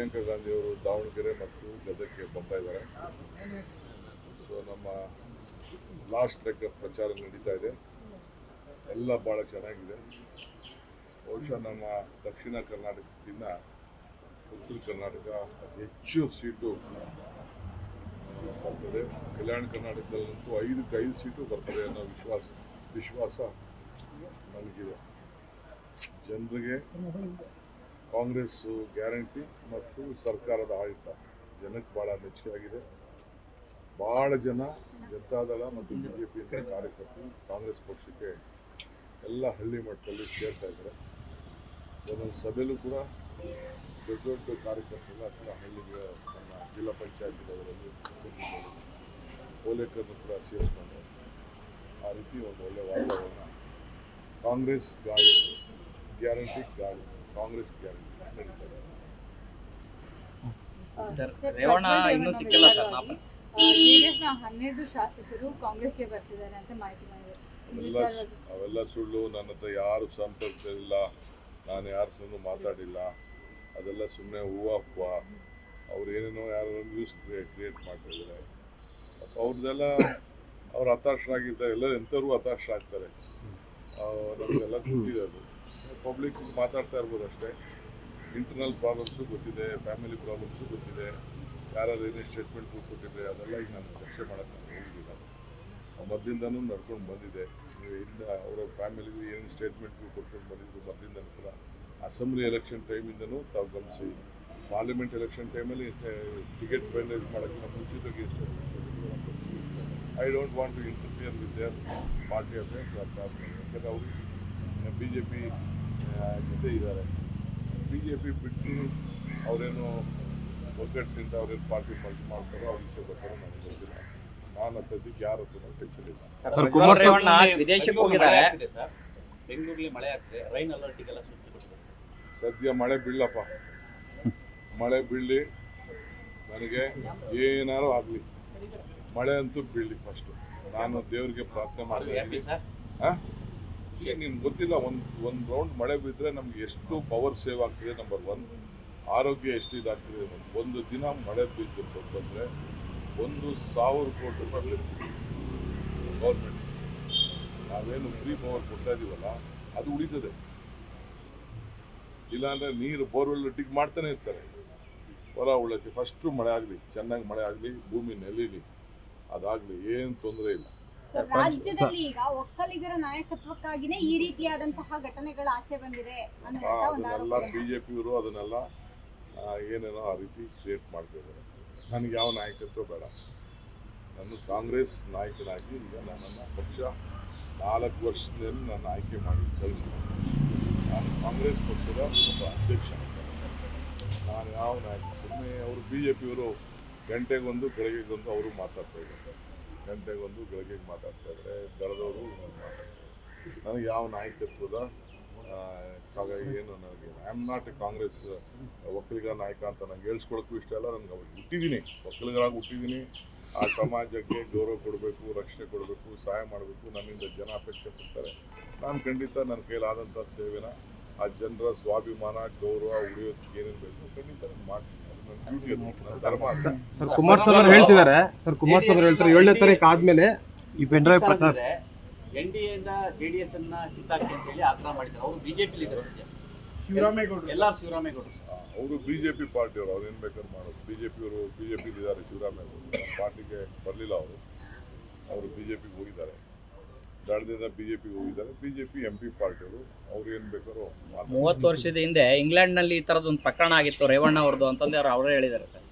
ಪ್ರಿಯಾಂಕಾ ಗಾಂಧಿ ಅವರು ದಾವಣಗೆರೆ ಮತ್ತು ಗದಗಕ್ಕೆ ಬರ್ತಾ ಇದ್ದಾರೆ. ಸೊ ನಮ್ಮ ಲಾಸ್ಟ್ ಲೆಕ್ಕ ಪ್ರಚಾರ ನಡೀತಾ ಇದೆ. ಎಲ್ಲ ಭಾಳ ಚೆನ್ನಾಗಿದೆ. ಬಹುಶಃ ನಮ್ಮ ದಕ್ಷಿಣ ಕರ್ನಾಟಕದಿಂದ ಉತ್ತರ ಕರ್ನಾಟಕ ಹೆಚ್ಚು ಸೀಟು ಬರ್ತದೆ. ಕಲ್ಯಾಣ ಕರ್ನಾಟಕದಲ್ಲಂತೂ ಐದಕ್ಕೆ ಐದು ಸೀಟು ಬರ್ತದೆ ಅನ್ನೋ ವಿಶ್ವಾಸ ವಿಶ್ವಾಸ ನನಗಿದೆ ಜನರಿಗೆ ಕಾಂಗ್ರೆಸ್ ಗ್ಯಾರಂಟಿ ಮತ್ತು ಸರ್ಕಾರದ ಆಡಳಿತ ಜನಕ್ಕೆ ಭಾಳ ಮೆಚ್ಚುಗೆ ಆಗಿದೆ. ಭಾಳ ಜನ ಜನತಾದಳ ಮತ್ತು ಬಿ ಜೆ ಪಿ ಕಾರ್ಯಕರ್ತರು ಕಾಂಗ್ರೆಸ್ ಪಕ್ಷಕ್ಕೆ ಎಲ್ಲ ಹಳ್ಳಿ ಮಟ್ಟದಲ್ಲಿ ಸೇರ್ತಾ ಇದ್ದಾರೆ. ಒಂದೊಂದು ಸಭೆಯಲ್ಲೂ ಕೂಡ ದೊಡ್ಡ ದೊಡ್ಡ ಕಾರ್ಯಕರ್ತರು ಅಥವಾ ಹಳ್ಳಿಗೆ ನಮ್ಮ ಜಿಲ್ಲಾ ಪಂಚಾಯತ್ಗಳಲ್ಲಿ ಓಲೇಕರ್ನು ಕೂಡ ಸೇರಿಸ್ಕೊಂಡು ಆ ರೀತಿ ಒಂದು ಒಳ್ಳೆಯ ವಾತಾವರಣ ಕಾಂಗ್ರೆಸ್ ಗಾಳಿ, ಗ್ಯಾರಂಟಿ ಗಾಳಿ, ಕಾಂಗ್ರೆಸ್ ಗ್ಯಾರಂಟಿ. ರೇವಣ್ಣ ಇನ್ನೂ ಸಿಕ್ಕಿಲ್ಲ ಸರ್ ನಾಮ ಜೆಡಿಎಸ್ನ ಹನ್ನೆರಡು ಶಾಸಕರು ಕಾಂಗ್ರೆಸ್ಗೆ ಬರ್ತಿದ್ದಾರೆ ಅಂತ ಮಾಹಿತಿ ಮಾಡಿದ್ದಾರೆ ಅವೆಲ್ಲ ಅವೆಲ್ಲ ಸುಳ್ಳು ನನ್ನ ಹತ್ರ ಯಾರು ಇಲ್ಲ ನಾನು ಯಾರ ಸಹ ಮಾತಾಡಿಲ್ಲ ಅದೆಲ್ಲ ಸುಮ್ಮನೆ ಹೂವಪ್ಪ ಅವ್ರು ಏನೇನೋ ಯಾರು ನ್ಯೂಸ್ ಕ್ರಿಯೇಟ್ ಮಾಡ್ತಿದ್ದಾರೆ. ಪಾಪ ಅವ್ರದ್ದೆಲ್ಲ ಅವ್ರು ಹತಾಶರಾಗಿದ್ದಾರೆ ಎಲ್ಲ ಎಂಥವ್ರು ಹತಾಶರಾಗ್ತಾರೆ. ನಮಗೆಲ್ಲ ಗೊತ್ತಿದೆ ಅದು ಪಬ್ಲಿಕ್ ಮಾತಾಡ್ತಾ ಇರ್ಬೋದು ಅಷ್ಟೇ. ಇಂಟರ್ನಲ್ ಪ್ರಾಬ್ಲಮ್ಸು ಗೊತ್ತಿದೆ ಫ್ಯಾಮಿಲಿ ಪ್ರಾಬ್ಲಮ್ಸು ಗೊತ್ತಿದೆ ಯಾರು ಏನೇ ಸ್ಟೇಟ್ಮೆಂಟ್ ಕೊಟ್ಟಿದ್ರೆ ಅದೆಲ್ಲ ಈಗ ನಾನು ಚರ್ಚೆ ಮಾಡೋಕ್ಕೆ ನಾನು ಹೋಗಿಲ್ಲ. ಮೊದಲಿಂದನೂ ನಡ್ಕೊಂಡು ಬಂದಿದೆ. ಇಲ್ಲ ಅವರ ಫ್ಯಾಮಿಲಿಗೂ ಏನು ಸ್ಟೇಟ್ಮೆಂಟ್ಗಳು ಕೊಟ್ಕೊಂಡು ಬಂದಿದ್ರು ಮೊದಲಿಂದನೂ ಕೂಡ ಅಸೆಂಬ್ಲಿ ಎಲೆಕ್ಷನ್ ಟೈಮಿಂದನೂ ತಾವು ಗಮನಿಸಿ. ಪಾರ್ಲಿಮೆಂಟ್ ಎಲೆಕ್ಷನ್ ಟೈಮಲ್ಲಿ ಟಿಕೆಟ್ ಫೈನಲೈಸ್ ಮಾಡೋಕ್ಕೆ ಮುಂಚಿತವಾಗಿ I don't want to interfere with their party affairs ಯಾಕಂದರೆ ಅವರು ಬಿ ಜೆ ಪಿ ಜೊತೆ ಇದ್ದಾರೆ. ಬಿ ಜೆ ಪಿ ಬಿಟ್ಟು ಅವರೇನು ಒಗ್ಗಟ್ಟಿನಿಂದ ಅವ್ರೇನು ಪಾರ್ಟಿ ಪಾರ್ಟಿ ಮಾಡ್ತಾರೋ ಅವ್ರ ವಿಷಯ ಬರ್ತಾರೋ ನನಗೆ ಗೊತ್ತಿಲ್ಲ. ನಾನು ಸದ್ಯಕ್ಕೆ ಯಾರ ಹತ್ರ ಟೆನ್ಷನ್ ಇಲ್ಲ. ಸರ್ ಕುಮಾರ್ ರೇವಣ್ಣ ವಿದೇಶಕ್ಕೆ ಹೋಗಿದ್ದಾರೆ. ಸರ್. ಬೆಂಗಳೂರಲ್ಲಿ ಮಳೆ ಆಗ್ತಿದೆ. ರೈನ್ ಅಲರ್ಟಿಗೆಲ್ಲ. ಸದ್ಯ ಮಳೆ ಬೀಳಪ್ಪ. ಮಳೆ ಬೀಳಲಿ. ನನಗೆ ಏನಾರು ಆಗಲಿ. ಮಳೆ ಅಂತೂ ಬೀಳಲಿ ಫಸ್ಟು ನಾನು ದೇವರಿಗೆ ಪ್ರಾರ್ಥನೆ ಮಾಡಿದೆ ಹಾಂ? ಈಗ ನಿಮ್ಗೆ ಗೊತ್ತಿಲ್ಲ, ಒಂದು ಒಂದು ರೌಂಡ್ ಮಳೆ ಬಿದ್ದರೆ ನಮ್ಗೆ ಎಷ್ಟು ಪವರ್ ಸೇವ್ ಆಗ್ತಿದೆ ನಂಬರ್ ಒನ್ ಆರೋಗ್ಯ ಎಷ್ಟು ಇದಾಗ್ತಿದೆ. ಒಂದು ದಿನ ಮಳೆ ಬಿದ್ದು ಬಂದರೆ ಒಂದು ಸಾವಿರ ಕೋಟಿ ರೂಪಾಯಿ ಗೌರ್ಮೆಂಟ್ ನಾವೇನು ಫ್ರೀ ಪವರ್ ಕೊಡ್ತಾ ಇದೀವಲ್ಲ, ಅದು ಉಳಿತದೆ. ಇಲ್ಲಾಂದರೆ ನೀರು ಬೋರ್ವೆಲ್ ಡಿಗ್ ಮಾಡ್ತಾನೆ ಇರ್ತಾರೆ. ಹೊಲ ಉಳ್ಳಕ್ಕೆ ಫಸ್ಟು ಮಳೆ ಆಗಲಿ, ಚೆನ್ನಾಗಿ ಮಳೆ ಆಗಲಿ, ಭೂಮಿ ನೆಲೀಲಿ, ಅದಾಗಲಿ, ಏನು ತೊಂದರೆ ಇಲ್ಲ. ರಾಜ್ಯದಲ್ಲಿ ಈಗ ಒಕ್ಕಲಿಗರ ನಾಯಕತ್ವಕ್ಕಾಗಿನೇ ಈ ರೀತಿಯಾದಂತಹ ಘಟನೆಗಳು ಆಚೆ ಬಂದಿದೆ ಅದನ್ನೆಲ್ಲ ಬಿಜೆಪಿ ಬಿ ಜೆ ಪಿಯವರು ಅದನ್ನೆಲ್ಲ ಏನೇನೋ ಆ ರೀತಿ ಕ್ರಿಯೇಟ್ ಮಾಡ್ತಿದ್ದಾರೆ. ನನಗೆ ಯಾವ ನಾಯಕತ್ವ ಬೇಡ. ನಾನು ಕಾಂಗ್ರೆಸ್ ನಾಯಕನಾಗಿ ಈಗ ನನ್ನ ಪಕ್ಷ ನಾಲ್ಕು ವರ್ಷದಲ್ಲಿ ನನ್ನ ಆಯ್ಕೆ ಮಾಡಿ ಕಳಿಸಿದೆ ನಾನು ಕಾಂಗ್ರೆಸ್ ಪಕ್ಷದ ಒಬ್ಬ ಅಧ್ಯಕ್ಷ. ನಾನು ಯಾವ ನಾಯಕ ಸುಮ್ಮನೆ ಅವರು ಬಿ ಜೆ ಪಿಯವರು ಗಂಟೆಗೊಂದು ಬೆಳಗ್ಗೆಗೊಂದು ಅವರು ಮಾತಾಡ್ತಾ ಇದ್ದಾರೆ. ಗಂಟೆಗೊಂದು ಗಳಿಗೆಗೆ ಮಾತಾಡ್ತಾ ಇದ್ದಾರೆ ಬೆಳೆದವರು ನನಗೆ ಯಾವ ನಾಯಕತ್ವದ ಏನು ನನಗೆ I am not a Congress Vokkaliga ನಾಯಕ ಅಂತ ನಂಗೆ ಹೇಳ್ಸ್ಕೊಳಕ್ಕೂ ಇಷ್ಟ ಇಲ್ಲ. ನನಗೆ ಅವ್ರಿಗೆ ಹುಟ್ಟಿದ್ದೀನಿ ಒಕ್ಕಲಿಗರಾಗಿ ಹುಟ್ಟಿದ್ದೀನಿ ಆ ಸಮಾಜಕ್ಕೆ ಗೌರವ ಕೊಡಬೇಕು, ರಕ್ಷಣೆ ಕೊಡಬೇಕು, ಸಹಾಯ ಮಾಡಬೇಕು, ನನ್ನಿಂದ ಜನ ಅಪೇಕ್ಷೆ ಪಡ್ತಾರೆ. ನಾನು ಖಂಡಿತ ನನ್ನ ಕೈಲಾದಂಥ ಸೇವೆನ ಆ ಜನರ ಸ್ವಾಭಿಮಾನ, ಗೌರವ ಉಳಿಯೋದಕ್ಕೆ ಏನೇನು ಬೇಕು ಖಂಡಿತ ನಾನು ಮಾಡ್ತೀನಿ. ಸರ್ ಕುಮಾರಸ್ವಾಮಿ ಅವರು ಹೇಳ್ತಿದ್ದಾರೆ. ಸರ್ ಕುಮಾರ್ ಅವರು ಹೇಳ್ತಾರೆ ಏಳನೇ ತಾರೀಕು ಆದ್ಮೇಲೆ ಈ pen drive Prasad N D ಎಯಿಂದ J D S ಅನ್ನ ಕಿತ್ತಾಕಿ ಅಂತ ಹೇಳಿ ಆಗ್ರಹ ಮಾಡಿದ್ದಾರೆ. ಅವರು ಬಿಜೆಪಿ ಸದ್ಯ. ಎಲ್ಲ ಶಿವರಾಮೇಗೌಡರು ಸರ್. ಅವರು ಬಿಜೆಪಿ ಪಾರ್ಟಿಯವರು ಅವ್ರು. ಏನು ಬೇಕಾದ್ರೆ ಮಾಡೋದು. ಬಿ ಜೆ ಪಿಯವರು ಬಿ ಜೆ ಪಿಲಿ ಇದ್ದಾರೆ ಶಿವರಾಮೇಗೌಡರು. ಪಾರ್ಟಿಗೆ ಬರಲಿಲ್ಲ ಅವರು. ಅವರು ಬಿಜೆಪಿಗೆ ಹೋಗಿದ್ದಾರೆ. ದಳದಿಂದ ಬಿಜೆಪಿ ಹೋಗಿದ್ದಾರೆ. BJP J P M P ಪಾರ್ಟಿಯವರು ಅವ್ರು ಏನು ಬೇಕಾದ್ರು. ಮೂವತ್ತು ವರ್ಷದ ಹಿಂದೆ ಇಂಗ್ಲೆಂಡ್ನಲ್ಲಿ ಈ ತರದ ಒಂದು ಪ್ರಕರಣ ಆಗಿತ್ತು ರೇವಣ್ಣ ಅವ್ರದ್ದು ಅಂತಂದ್ರೆ ಅವ್ರು ಅವರೇ ಹೇಳಿದ್ದಾರೆ ಸರ್.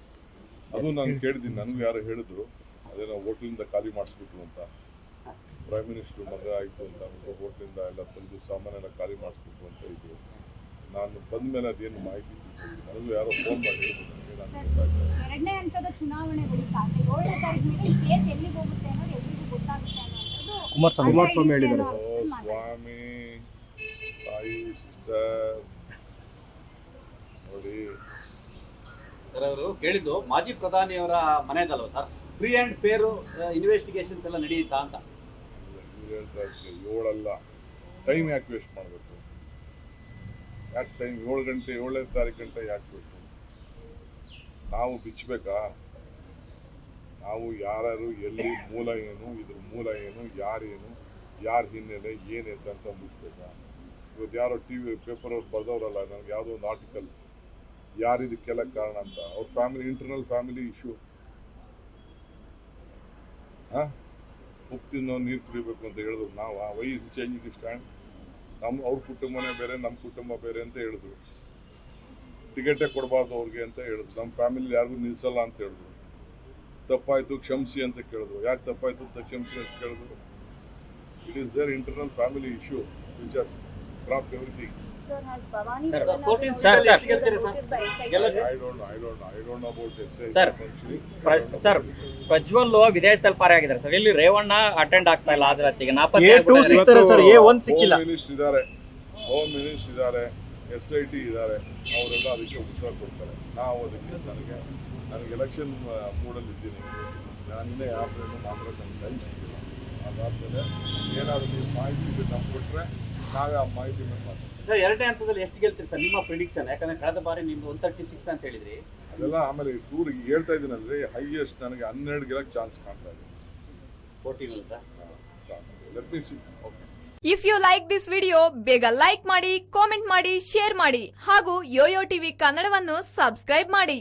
ಅದು ನಾನು ಕೇಳಿದ್ದೀನಿ ನನಗೂ ಯಾರು ಹೇಳಿದ್ರು ಅದೇನೋ ಹೋಟ್ಲಿಂದ ಖಾಲಿ ಮಾಡಿಸ್ಬಿಟ್ರು ಅಂತ. ಪ್ರೈಮ್ ಮಿನಿಸ್ಟರ್ ಮದುವೆ ಆಯಿತು ಅಂತ ಅಂದ್ಬಿಟ್ಟು ಹೋಟ್ಲಿಂದ ಎಲ್ಲ ತಂದು ಸಾಮಾನೆಲ್ಲ ಖಾಲಿ ಮಾಡಿಸ್ಬಿಟ್ರು ಅಂತ ಇದ್ರು. ನಾನು ಬಂದ ಮೇಲೆ ಅದೇನು ಮಾಹಿತಿ. ನನಗೂ ಯಾರೋ ಫೋನ್ ಮಾಡಿ ಹೇಳಿದ್ರು ನನಗೆ ನಾನು ಗೊತ್ತಾಯ್ತು ಎರಡನೇ ಹಂತದ ಚುನಾವಣೆ ಬಳಿಕ ಏಳನೇ ತಾರೀಕು ಮೇಲೆ ಈ ಕೇಸ್ ಎಲ್ಲಿಗೆ ಹೋಗುತ್ತೆ ಅನ್ನೋದು ಎಲ್ರಿಗೂ ಗೊತ್ತಾಗುತ್ತೆ ಕುಮಾರಸ್ವಾಮಿ. ಕುಮಾರಸ್ವಾಮಿ ಹೇಳಿದ್ದಾರೆ. ಓ ಸ್ವಾಮಿ ತಾಯಿ ಸಿಸ್ಟರ್. ನೋಡಿ. ಸರ್ ಅವರು ಕೇಳಿದ್ದು ಮಾಜಿ ಪ್ರಧಾನಿಯವರ ಮನೆಯದಲ್ವ sir? Free and fair investigations ಎಲ್ಲ ನಡೆಯುತ್ತಾ ಅಂತ. ಹೇಳ್ತಾ ಏಳಲ್ಲ. ಟೈಮ್ ಯಾಕೆ ವೇಸ್ಟ್ ಮಾಡಬೇಕು? ಯಾಕೆ ಟೈಮ್ ಏಳು ಗಂಟೆ ಏಳನೇ ತಾರೀಕು ಗಂಟೆ ಯಾಕೆ ಬೇಕು ನಾವು ಬಿಚ್ಚಬೇಕಾ ನಾವು ಯಾರ್ಯಾರು ಎಲ್ಲಿ ಮೂಲ ಏನು, ಇದ್ರ ಮೂಲ ಏನು, ಯಾರೇನು, ಯಾರ ಹಿನ್ನೆಲೆ ಏನಿದೆ ಅಂತ ಮುಗಿಸ್ಬೇಕಾ ಇವತ್ತು ಯಾರೋ ಟಿ ವಿ ಪೇಪರ್ ಅವ್ರು ಬರೆದವ್ರಲ್ಲ ನನಗೆ ಯಾವುದೋ ಒಂದು ಆರ್ಟಿಕಲ್ ಯಾರು ಇದಕ್ಕೆಲ್ಲ ಕಾರಣ ಅಂತ. ಅವ್ರ ಫ್ಯಾಮಿಲಿ ಇಂಟರ್ನಲ್ ಫ್ಯಾಮಿಲಿ ಇಶ್ಯೂ ಹಾಂ? ಉಪ್ಪು ತಿನ್ನೋ ನೀರು ಕುಡಿಬೇಕು ಅಂತ ಹೇಳಿದ್ರು. ನಾವು ಆ ವೈ ಚೇಂಜಿಂಗ್ ಸ್ಟ್ಯಾಂಡ್ ನಮ್ಮ ಅವ್ರ ಕುಟುಂಬನೇ ಬೇರೆ ನಮ್ಮ ಕುಟುಂಬ ಬೇರೆ ಅಂತ ಹೇಳಿದ್ರು. ಟಿಕೆಟೇ ಕೊಡಬಾರ್ದು ಅವ್ರಿಗೆ ಅಂತ ಹೇಳಿದ್ರು. ನಮ್ಮ ಫ್ಯಾಮಿಲಿ ಯಾರಿಗೂ ನಿಲ್ಲಿಸಲ್ಲ ಅಂತ ಹೇಳಿದ್ರು. ತಪ್ಪಾಯ್ತು ಕ್ಷಮಿಸಿ ಅಂತ ಕೇಳಿದ್ರು. ಯಾಕೆ ತಪ್ಪಾಯಿತು ಅಂತ ಕ್ಷಮಿಸಿ ಅಂತ ಕೇಳಿದ್ರು? It is there internal family issue which are craft everything sir Prajwal ವಿದೇಶದಲ್ಲಿ ಪಾರಿ ಆಗಿದ್ದಾರೆ ಸರ್. ಇಲ್ಲಿ ರೇವಣ್ಣ ಅಟೆಂಡ್ ಆಗ್ತಾ ಇಲ್ಲ ಹಾಜರಾತಿಗೆ ಮಿನಿಸ್ಟರ್ ಇದ್ದಾರೆ ಹೋಮ್ ಮಿನಿಸ್ಟರ್ ಇದ್ದಾರೆ ಎಸ್ ಐ ಟಿ ಇದ್ದಾರೆ ಅವರೆಲ್ಲ ಅದಕ್ಕೆ ಉತ್ತರ ಕೊಡ್ತಾರೆ. ನಾವು ಅದಕ್ಕೆ ನನಗೆ ನನಗೆ ಎಲೆಕ್ಷನ್ ಮೂಡಲ್ಲಿ ಇದ್ದೀನಿ. ನಾನಿನ್ನೇ ಯಾವ್ದು ಮಾತ್ರ ನನಗೆ ಟೈಮ್ ಸಿಕ್ಕಿಲ್ಲ. ಅದಾದಮೇಲೆ ಏನಾದರೂ ನೀವು ಮಾಹಿತಿ ನಮ್ಗೆ ಕೊಟ್ಟರೆ ನಾವೇ ಆ ಮಾಹಿತಿ ಮೇಲೆ ಮಾತಾಡ್ತೀವಿ. ಸರ್ ಎರಡನೇ ಹಂತದಲ್ಲಿ ಎಷ್ಟು ಗೆಲ್ತೀರಿ ಸರ್ ನಿಮ್ಮ ಪ್ರಿಡಿಕ್ಷನ್ ಯಾಕಂದ್ರೆ ಕಳೆದ ಬಾರಿ ನಿಮ್ಮದು ಒನ್ ತರ್ಟಿ ಸಿಕ್ಸ್ ಅಂತ ಹೇಳಿದ್ರಿ. ಅದೆಲ್ಲ ಆಮೇಲೆ ಟೂರ್ ಹೇಳ್ತಾ ಇದ್ದೀನಲ್ರಿ ಹೈಯೆಸ್ಟ್ ನನಗೆ ಹನ್ನೆರಡು ಗೆಲಕ್ಕೆ ಚಾನ್ಸ್ ಕಾಣ್ತಾ ಇದೆ. ಫೋರ್ಟೀನ್ ಅಲ್ಲಿ sir? Let me see okay if you like this video ಬೇಗ ಲೈಕ್ ಮಾಡಿ ಕಾಮೆಂಟ್ ಮಾಡಿ ಶೇರ್ ಮಾಡಿ ಹಾಗೂ ಯೋಯೋ ಟಿವಿ ಕನ್ನಡವನ್ನು ಸಬ್ಸ್ಕ್ರೈಬ್ ಮಾಡಿ.